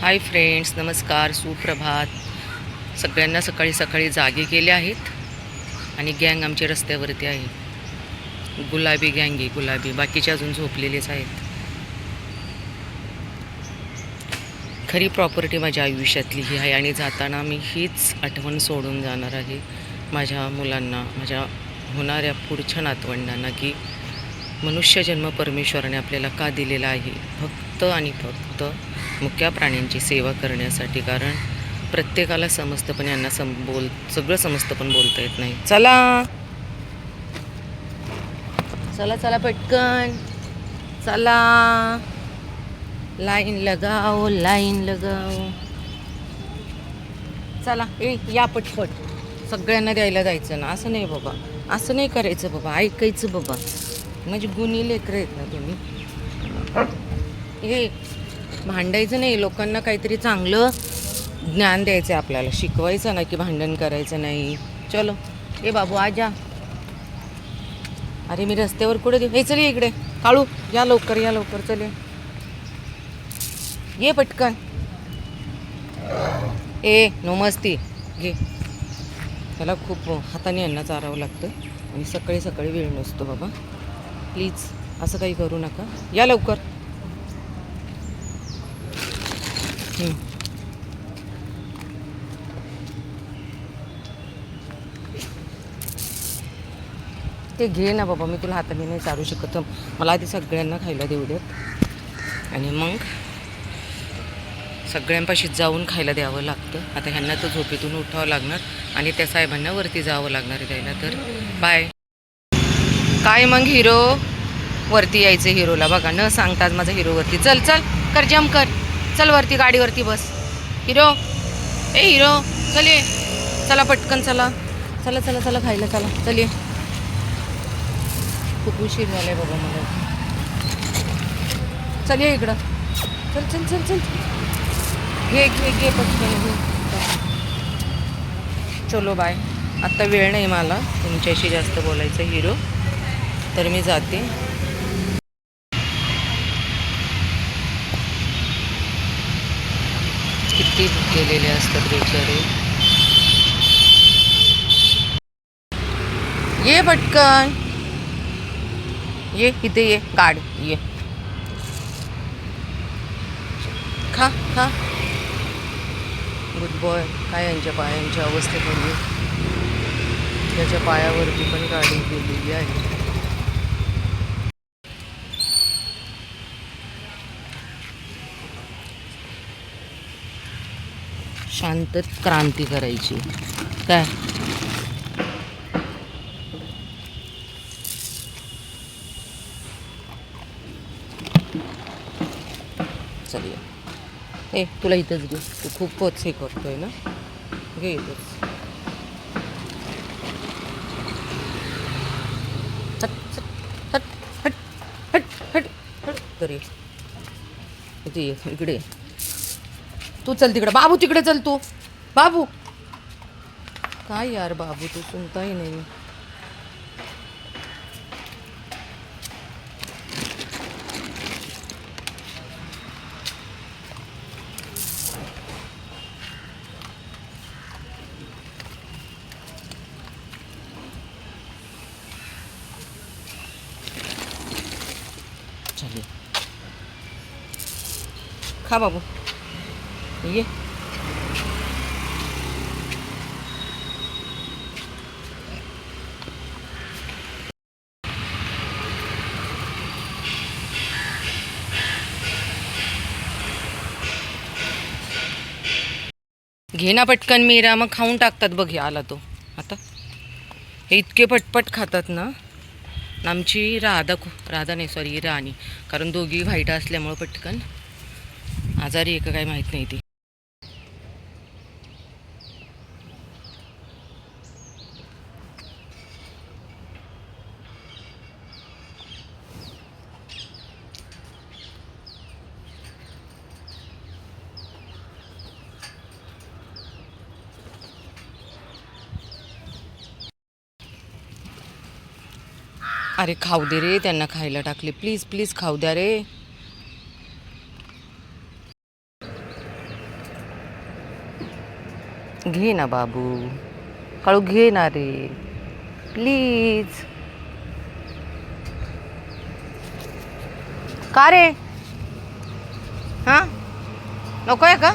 Hi friends नमस्कार सुप्रभात. सगळ्यांना सकाळी सकाळी जागे केले आहेत आणि गँग आमची रस्त्यावरती आहे. गुलाबी गँग आहे गुलाबी. बाकीचे अजून झोपलेलेच आहेत. खरी प्रॉपर्टी माझ्या आयुष्यातली ही आहे आणि जाताना मी हीच आठवण सोडून जाणार आहे माझ्या मुलांना माझ्या होणाऱ्या पुढच्या नातवंडांना की मनुष्य जन्म परमेश्वराने आपल्याला का दिलेला आहे? फक्त फक्त आणि फक्त मुक्या प्राण्यांची सेवा करण्यासाठी कारण प्रत्येकाला समजतं पण यांना सम बोल सगळं समजतं पण बोलता येत नाही. चला. चला चला पटकन. चला. लाईन लगाओ लाईन लगाओ. चला ए या पटपट. सगळ्यांना द्यायला जायचं ना. असं नाही बाबा. असं नाही करायचं बाबा. ऐकायचं बाबा. म्हणजे गुन्हे लेकरं आहेत ना तुम्ही. हे भांडायचं नाही लोकांना काहीतरी चांगलं ज्ञान द्यायचं आहे आपल्याला. शिकवायचं ना की भांडण करायचं नाही. चलो ए बाबू आजा अरे मी रस्त्यावर कुठे देऊ हे चल ये इकडे. काळू या लवकर या लवकर चल ये. ये पटकन. ए नमस्ती घे त्याला खूप हाताने यांना चारावं लागतं. आणि सकाळी सकाळी वेळ नसतो बाबा. प्लीज असं काही करू नका. या लवकर हं. ते घे ना बाबा मी तुला हाताने नाही चारू शकत. मला आधी सगळ्यांना खायला देऊ देत. आणि मग सगळ्यांपाशी जाऊन खायला द्यावं लागतं. आता ह्यांना तर झोपेतून उठावं लागणार आणि त्या साहेबांना वरती जावं लागणार आहे द्यायला तर बाय. काय मग हिरो? वरती यायचं हिरोला बघा. न सांगताच माझा हिरो वरती. चल चल. कर जम कर. चल वरती गाडीवरती बस. हिरो. ए हिरो. चल ये. चला पटकन चला. चला चला चला खायला चला. चल ये. खूप उशीर झालाय बाबा मला. चल ये इकडं. चल चल चल चल. घे घे घे पटकन घे. चलो बाय. आत्ता वेळ नाही मला. तुमच्याशी जास्त बोलायचं हिरो. तर मी जाते. किती गेलेले असतात बेचारे? ये पटकन. ये, इथे ये, गाडी, ये. खा खा. गुड बॉय काय यांच्या पायांच्या अवस्थेमध्ये? त्याच्या पायावरती पण गाडी गेलेली आहे. शांत क्रांती करायची. काय? चल ये. ए तुला इथंच घे. तू खूपच हे करतोय ना? घे इथंच. चट हट हट हट हट हट. तरी. ये इकडे तू चल तिकडे. बाबू तिकडे चल तू. बाबू. काय यार बाबू तू सुनताही नाही. खा बाबू. ये। घे ना पटकन मीरा मग खाऊन टाकतात बघ हे आला तो. आता हे इतके पटपट खातात ना. आमची राधा खू- राधा नाही सॉरी राणी. कारण दोघी व्हाईट असल्यामुळं पटकन आजारी आहे का काय माहीत नाही ती. अरे खाऊ दे रे त्यांना खायला टाकले. प्लीज प्लीज खाऊ द्या रे. घे ना बाबू. काळू घे ना रे. प्लीज का रे? हां? नको आहे का?